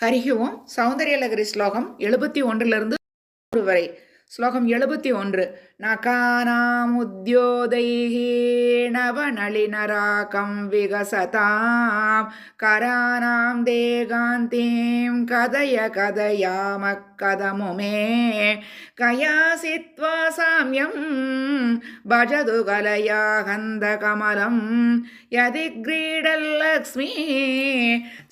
ஹரிஹி ஓம் ஸ்லோகம் எழுபத்தி ஒன்றிலிருந்து வரை. ஸ்லோகம் எழுபத்தி ஒன்று. நகானாமுத்யோதைः விகசதாம். கராணாம் தேகாந்தீம் கதய கதயாம கதமுமே. கயாசித்வா சாமியம் பஜது கலயா கந்தகமலம் யதி கிரீடல்லக்ஷ்மி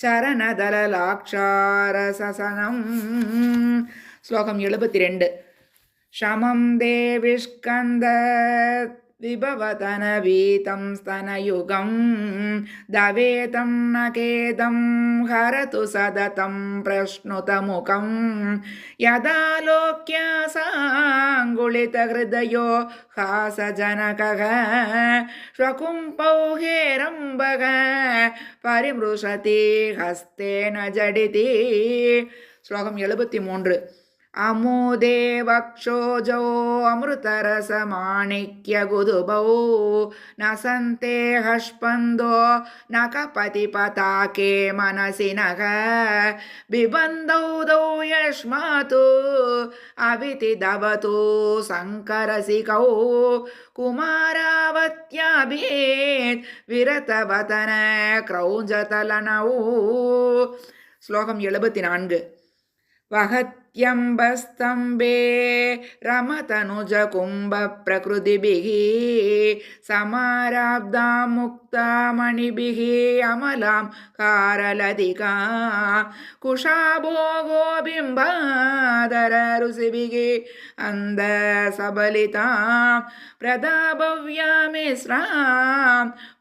சரணதலலாட்சாரசனம் ஸ்லோகம் எழுபத்தி ரெண்டு. शमं देविष्कन्द विभवतनवीतं स्तनयुगं दवेतं नकेदं हरतु सदतं प्रश्नुतमुखं यदा लोक्या साङ्गुलितहृदयो हासजनकः श्वकुम्पौ हेरम्बः परिमृशति हस्तेन जडिति श्लोकम् एलुपति मून् अमुदे वक्षोजौ अमृतरसमाणिक्यगुदुबौ न सन्ते हष्पन्दो न कपतिपताके मनसि नः बिबन्धौ दौ यष्मातु अवितिदवतु शङ्करसिकौ कुमारावत्याभेत् विरतवतन क्रौञ्जतलनौ ஸ்லோகம் எழுபத்தி நான்கு యంబస్తంభే రమతనుజ కుంభ ప్రకృతిభి సమారాబ్దా ముక్త ಮುಕ್ತಾಮಣಿಭಿಃ ಅಮಲಾಂ ಕಾರಲದಿಕಾ ಕುಶಾಭೋ ಗೋಬಿಂಬಾದರ ಋಷಿಭಿಗೆ ಅಂದ ಸಬಲಿತಾಂ ಪ್ರದಾಭವ್ಯಾಮಿಸ್ರಾಂ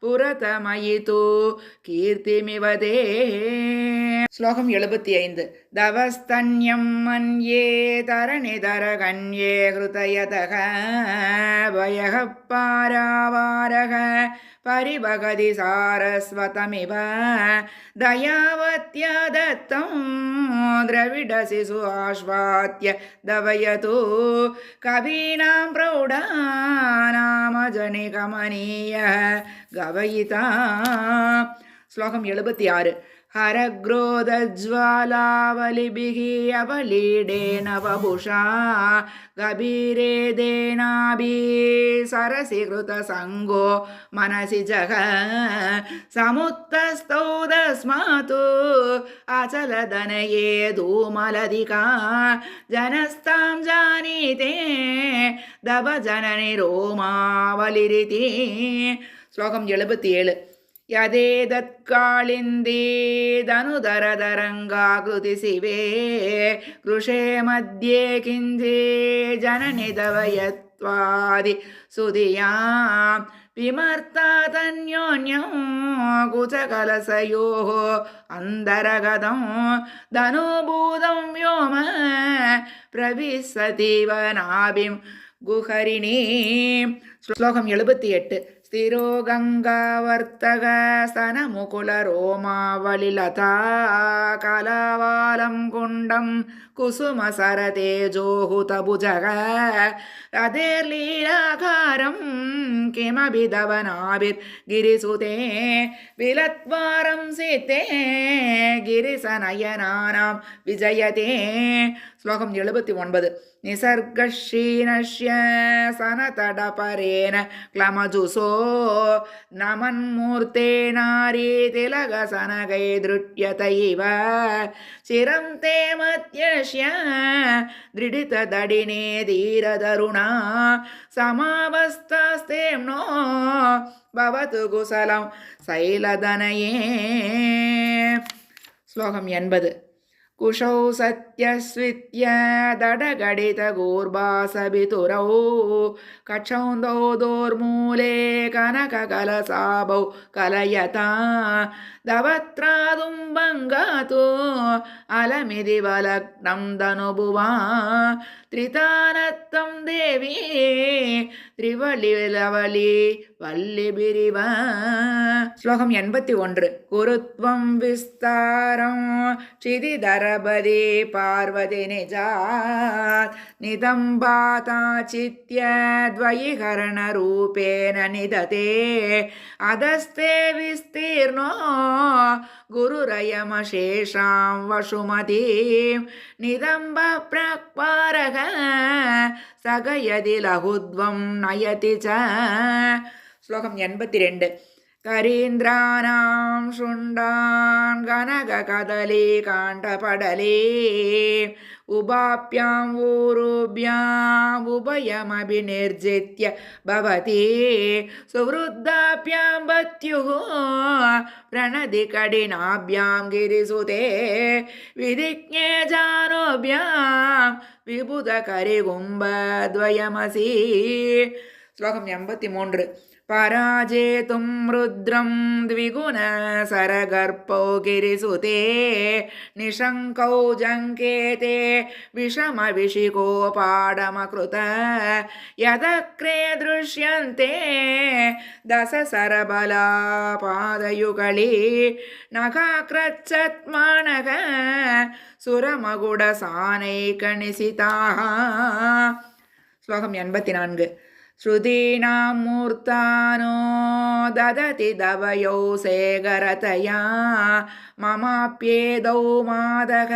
ಪುರತಮಯಿತು ಕೀರ್ತಿಮಿವ ದೇಹೇ ஸ்லோகம் எழுபத்தி ஐந்து தவஸ்தன்யம் மன்யே தரணிதரகன்யே ஹிருதயதக பயக பாராவாரக परिभगति सारस्वतमिव दयावत्या दत्तं द्रविडशिशु आश्वात्य दवयतु कवीनां प्रौढानामजनिकमनीय गवयिता श्लोकम् எழுபத்தி ஆறு हरग्रोधज्वालावलिभिः अवलीडेन वभुषा गभीरेदेनाभिः सरसि कृतसङ्गो मनसि जग समुत्तस्तौ तस्मात् अचलदनये धूमलधिका जनस्तां जानीते दवजननि रोमावलिरिति श्लोकं एलुपति एळु यदेदत्काळिन्दीदनुदरदरङ्गाकृति शिवे कृषे मध्ये किञ्जे जननि तव यत्त्वादि सुधियां विमर्तातन्योन्यं कुचकलसयोः अन्तरगतं धनुभूतं व्योम प्रविशतीव नाभिं गुहरिणीं श्लोकम् எழுபத்தி எட்டு తిరో గంగావర్తక సనముకుల రోమావళిలతా కలవాలం గుండం కుసుమ సరతేజోహుతభుజగ రథేర్లీలాకారం కిమభిధవనాభిర్గిరిసుతే విలత్వారం సీతే గిరిసనయనానాం విజయతే ஸ்லோகம் எழுபத்தி ஒன்பது निसर्गक्षीणस्य सनतडपरेण क्लमजुसो नमन्मूर्ते नारीतिलगसनगै धृट्यत इव चिरं ते मत्यस्य दृढितदडिने धीरदरुणा समावस्थास्तेम्नो भवतु कुशलं शैलदनये श्लोकम् एण्बद् कुशौ सत्यस्वित्य दडगडितगूर्भासभितुरौ कक्षौन्दौ दोर्मूले कनककलसाभौ कलयता दवत्रादुम्बङ्गातु अलमिति वलग्नं धनुभुवा திரிதானத்தம் தேவி திரிவழி லவலி வள்ளி பிரிவ ஸ்லோகம் எண்பத்தி ஒன்று குருத்வம் விஸ்தாரம் சிதி தரபதி பார்வதி நிஜாத் நிதம்பாதா சித்ய துவயிகரண ரூபேன நிததே அதஸ்தே விஸ்தீர்ணோ गुरुरयमशेषां वसुमतीं निदम्ब प्राक्पारः सगयदि लहुद्वं नयति च श्लोकम् एण्पति रेण्ड् करीन्द्राणां शुण्डान् गनगकदलीकाण्डपडले उभाभ्याम् ऊरुभ्याम् उभयमभिनिर्जित्य भवति सुवृद्धाभ्यां भत्युः प्रणदि कठिनाभ्यां गिरिसुते विधिज्ञे जानुभ्यां विबुधकरिगुम्बद्वयमसि ஸ்லோகம் எண்பத்தி மூன்று पराजेतुं रुद्रं द्विगुणसरगर्पौ गिरिसुते निशङ्कौ जङ्केते विषमविशिकोपाडमकृत यदक्रे दृश्यन्ते दशसरबलापादयुगली नखाक्रच्छत्मानः சுரமகுடசானை கணிசிதாக ஸ்லோகம் எண்பத்தி நான்கு श्रुतीनां मूर्तानो ददति दवयौ सेगरतया ममाप्येदौ मादः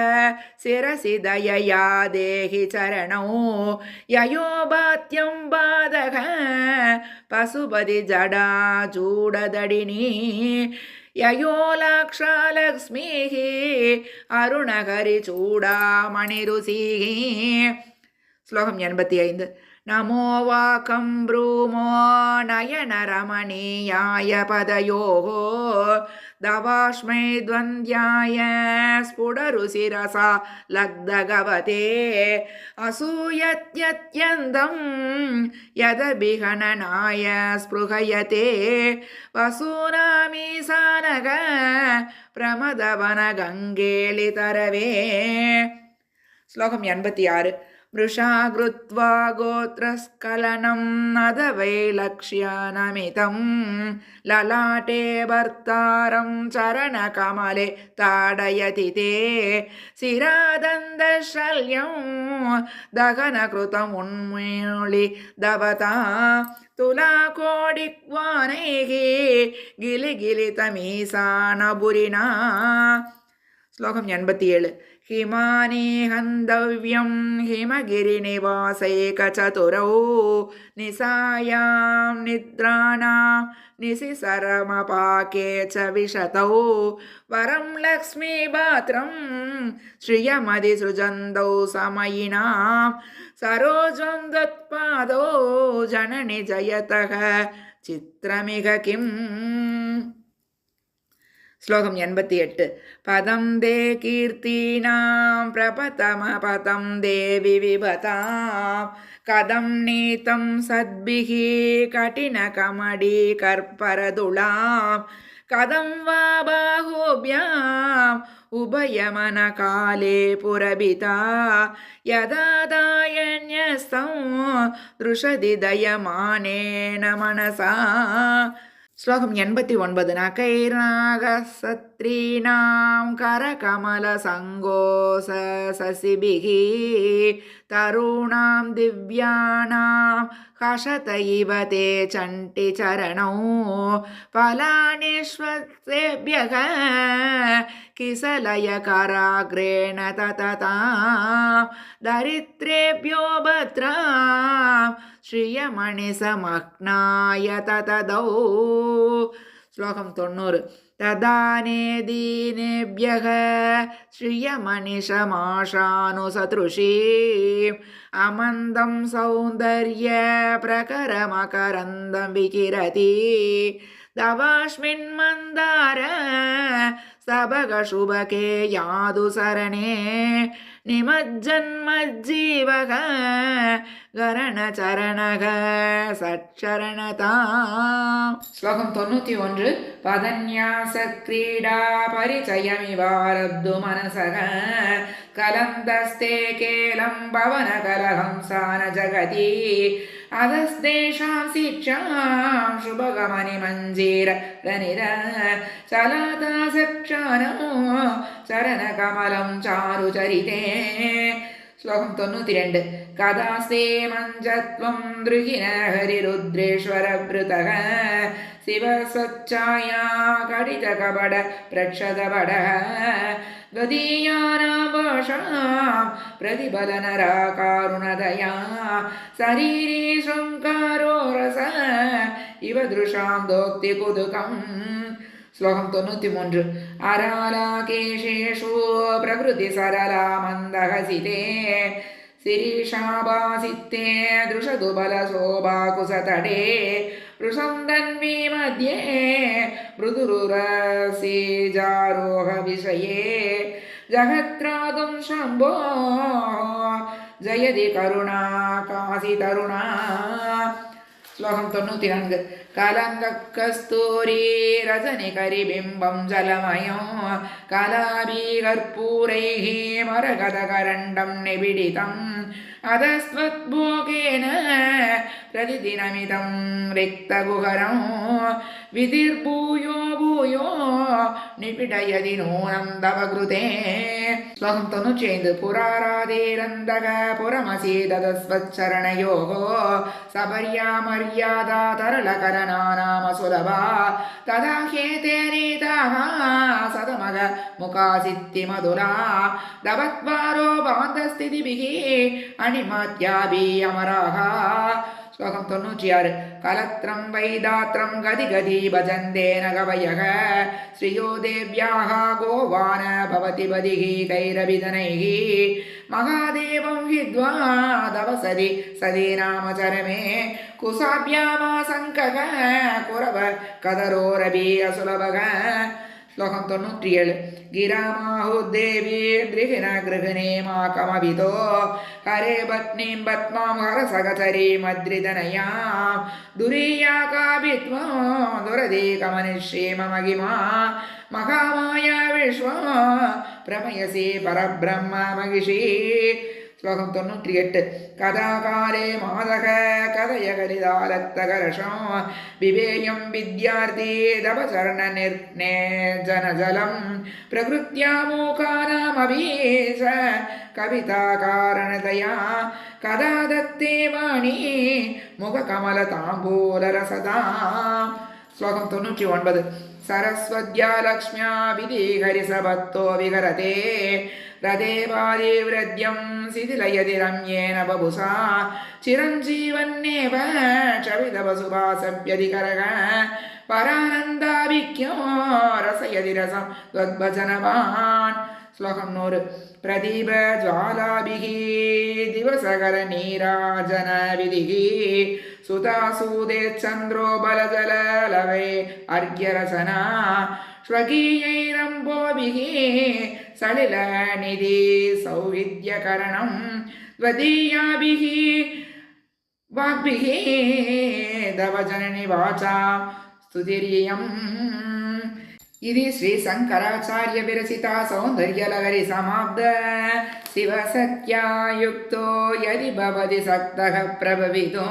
शिरसि दयया देहि चरणौ ययोबात्यं बाधः पशुपति जडा चूडदडिनी ययोलाक्षालक्ष्मीः அருணகரி சூடாமணி ருசிகி ஸ்லோகம் எண்பத்தி ஐந்து नमो वाकं ब्रूमो नयनरमणीयाय पदयोः दवाश्मै द्वन्द्याय स्फुटरुचिरसा लग्धगवते असूयत्यत्यन्तं यदभिहननाय स्पृहयते वसूनामीसानग प्रमदवनगङ्गेलितरवे श्लोकम् एण्पति आरु मृषा कृत्वा गोत्रस्खलनं नदवैलक्ष्यनमितं ललाटे भर्तारं चरणकमले ताडयति ते शिरादन्दशल्यं दहनकृतमुन्मीळि दवता तुलाकोडिक्वानैः गिलिगिलितमीसानबुरिना श्लोकं यण्त्येल् हिमाने हन्दव्यं हिमगिरिनिवासैकचतुरौ निसायां निद्राणां निशिसरमपाके च विशतौ परं लक्ष्मीपात्रं श्रियमधिसृजन्तौ समयिनां सरोज्वत्पादौ जननि जयतः चित्रमिह किम् ஸ்லோகம் எண்பத்தி எட்டு பதம் தே கீர்த்தீனாம் பிரபதம பதம் தேவி விபதாம் கதம் நீதம் சத்பிகி கடினகமடி கற்பரதுளாம் கதம் வா பாஹோபியாம் उभयमनकाले पुरभिता यदा दायन्यस्तं दृशदि दयमानेन मनसा ஸ்லோகம் எண்பத்தி ஒன்பது நகைர்நாக சத்ரீணாம் கரகமல சங்கோச சசிபிகி தருணாம் திவ்யானாம் ஹசத இவ தே சண்டி சரணோ பலானேஸ்வரேபியக கிசலய கராகிரேண தததாம் தரித்ரேபியோ श्रियमणिसमह्नाय ततदौ श्लोकं तोण्णूरु तदाने दीनेभ्यः श्रियमणिषमाशानुसदृशी अमन्दं सौन्दर्यप्रकरमकरन्दं विकिरति दवास्मिन्मन्दार ಸಭಗಶುಭಕೆ ಯಾದು ಸರಣೆ ನಿಮಜ್ಜನ್ಮಜ್ಜೀವಗ கரணச்சரணக சச்சரணதா. ஸ்லோகம் தொண்ணூற்றி ஒன்று. பதன்யாச கிரீடா பரிச்சயமிவாரப்து மனசக. கலந்தஸ்தே கேலம் பவன கலகம் சான ஜகதி. അതസ്തേഷാം ശിക്ഷാം ശുഭഗമനി മഞ്ജീര ധനിര ചലതാസക്ഷാനോ ചരണകമലം ചാരുചരിതേ. ശ്ലോകം തൊണ്ണൂറ്റി രണ്ട് மஞ்சத்வம் திருகின ஹரிருத்ரேஸ்வர பிருதக சிவஸ்வச்சாயா கடித கபட பிரக்ஷதபட गदीयानाभाषां प्रतिबलनराकारुणदया शरीरे शृङ्कारो रस इव दृशां दोक्तिकुदुकम् श्लोकं தொண்ணூற்றி மூன்று அராலாகேஷேஷு பிரகிருதி சரலா மந்தஹசிதே शिरीषाभासिते दृशदुबलशोभाकुसतडे वृषन्दन्वी मध्ये मृदुरुरसीजारोहविषये जगत्रातुं शम्भो जयति करुणा कासि तरुणा ശ്ലോകം തൊണ്ണൂറ്റി രണ്ട് കലങ്കക്കസ്തൂരീ രജനി കരിബിംബം ജലമയോ കലാപീകർപ്പൂരൈ മരകഥകരണ്ടം നിബിഡിതം. अधस्त्वद्भोगेन प्रतिदिनमिदं रिक्तगुहरं विधिर्भूयो भूयो निपीडयदि नूनं तव कृते स्वं तनु चेन्द् पुराराधेरन्दग पुरमसि ददस्वच्चरणयोः सपर्या मर्यादा तरलकरणा नाम सुलभा तदा हेते नीताः सदमग मुखासिद्धिमधुरा दवत्वारो भवन्तस्थितिभिः பவந்தஸ்திதிபிः அணிமாத்யாபி அமராக ஸ்லோகம் தொண்ணூற்றி ஆறு கலத்திரம் வைதாத்திரம் கதி கதி பஜந்தே நகவயக ஸ்ரீயோ தேவ்யாக கோவான பவதி பதிகி கைரவிதனைः மகாதேவம் ஹித்வா தவசதி சதி நாமச்சரமே குசாபியாமாசங்கக குரவ கதரோரபி அசுலபக ശ്ലോകം തൊണ്ണൂറ്റിയേഴ് ഗിരാമാഹുദേവീ ഗൃഹിണ ഗൃഹിണീമാകമവിതോ ഹരേ പത്നീം പത്മാം ഹരസഹചരീമദ്രിതനയാം ദുരീയാകാവിത്മോ ദുരദീകമനുഷ്യേ മമഗിമാ മഹാമായ വിശ്വ പ്രമയസേ പരബ്രഹ്മ മഹിഷീ ஸ்லோகம் தொண்ணூற்றி எட்டு கதாகாரே மாதக கதய கலிதாலத்தகரஷம் விவேயம் வித்யார்த்தி தபசரண நிர்நேஜனஜலம் பிரகிருத்தியா மூகானாமபீச கவிதா காரணதயா கதா தத்தே வாணி முககமல தாம்பூலரசதாம் ஸ்லோகம் தொண்ணூற்றி ஒன்பது சரஸ்வத்யா லக்ஷ்மியா விதி ஹரிசபத்தோ விகரதே रदेवादिवृद्यं शिथिलयति रम्येन बभुषा चिरञ्जीवन्नेव क्षवितवसुभासभ्यधिकरः परानन्दाभिख्यो रसयति रसं त्वद्भजनवान् श्लोकं नूरु प्रदीपज्वालाभिः दिवसकरनीराजनविधिः सुतासूदेच्छन्द्रो बलजललवे अर्घ्यरचना स्वकीयैरम्भोभिः सलिलनिधि सौविध्यकरणं त्वदीयाभिः वाग्भिः दवजननि वाचा स्तुतिरियम् ఇది శ్రీ శంకరాచార్య విరచిత సౌందర్యలహరి సమాబ్ద. శివసత్యాయుక్తో యది భవతి సక్త ప్రభవితో.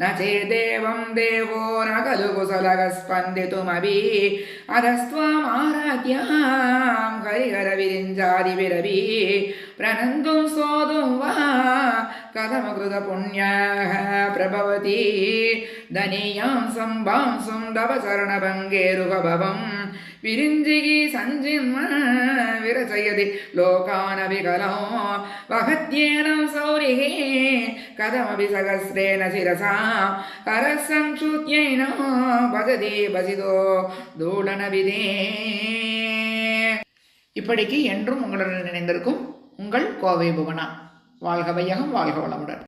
న చేదేవం దేవో న ఖలు కుశలగ స్పందితుమభి అధస్త్వమారాధ్యాం హరిహర విరింజాది విరవి. प्रणन्तुं स्तोतुं वा कथमकृतपुण्याः प्रभवति धनीयां सम्भांसुं तव चरणभङ्गेरुपभवं विरिञ्जिगी सञ्जिन्म विरचयति लोकानविकलो वहत्येनं सौरिः कथमपि सहस्रेण शिरसा करसङ्क्षुत्यैनो भजति भजितो தூளனவிதே இப்படிக்கு என்றும் உங்களுடன் நினைந்திருக்கும் உங்கள் கோவை புவனா. வாழ்க வையகம் வாழ்க வளமுடன்.